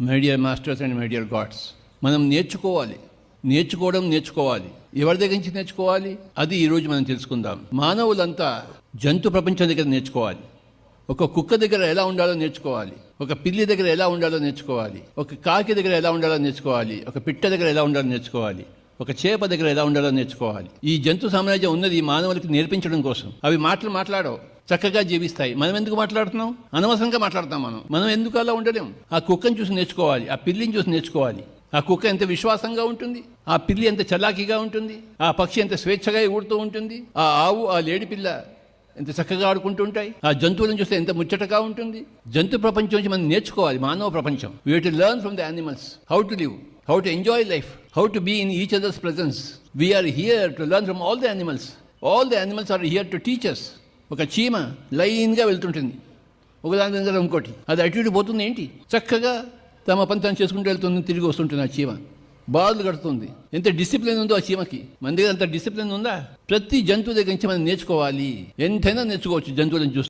My dear masters and my dear gods మనం నేర్చుకోవాలి. నేర్చుకోవడం నేర్చుకోవాలి. ఎవరి దగ్గర నుంచి నేర్చుకోవాలి? అది ఈరోజు మనం తెలుసుకుందాం. మానవులంతా జంతు ప్రపంచం దగ్గర నేర్చుకోవాలి. ఒక కుక్క దగ్గర ఎలా ఉండాలో నేర్చుకోవాలి. ఒక పిల్లి దగ్గర ఎలా ఉండాలో నేర్చుకోవాలి. ఒక కాకి దగ్గర ఎలా ఉండాలో నేర్చుకోవాలి. ఒక పిట్ట దగ్గర ఎలా ఉండాలో నేర్చుకోవాలి. ఒక చేప దగ్గర ఎలా ఉండాలో నేర్చుకోవాలి. ఈ జంతు సామ్రాజ్యం ఉన్నది మానవులకి నేర్పించడం కోసం. అవి మాటలు మాట్లాడవు. చక్కగా జీవిస్తాయి. మనం ఎందుకు మాట్లాడుతున్నాం? అనవసరంగా మాట్లాడుతాం మనం. మనం ఎందుకు అలా ఉండలేం? ఆ కుక్కను చూసి నేర్చుకోవాలి. ఆ పిల్లిని చూసి నేర్చుకోవాలి. ఆ కుక్క ఎంత విశ్వాసంగా ఉంటుంది? ఆ పిల్లి ఎంత చలాకీగా ఉంటుంది? ఆ పక్షి ఎంత స్వేచ్ఛగా ఊడుతూ ఉంటుంది? ఆ ఆవు ఆ లేడి పిల్ల ఎంత చక్కగా ఆడుకుంటూ ఉంటాయి? ఆ జంతువులను చూస్తే ఎంత ముచ్చటగా ఉంటుంది? జంతు ప్రపంచం నుంచి మనం నేర్చుకోవాలి. మానవ ప్రపంచం. We to learn from the animals how to live how to enjoy life how to be in each other's presence we are here to learn from all the animals all the animals are here to teachers ఒక చీమ లైన్గా వెళ్తుంటుంది. ఒకదాని దగ్గర ఇంకోటి. అది అటు ఇటు పోతుంది ఏంటి? చక్కగా తమ పని తను చేసుకుంటూ వెళ్తుంది తిరిగి వస్తుంటుంది ఆ చీమ. బాధలు కడుతుంది. ఎంత డిసిప్లిన్ ఉందో ఆ చీమకి. మన దగ్గర అంత డిసిప్లిన్ ఉందా? ప్రతి జంతువు దగ్గర నుంచి మనం నేర్చుకోవాలి. ఎంతైనా నేర్చుకోవచ్చు జంతువులను చూస్తే.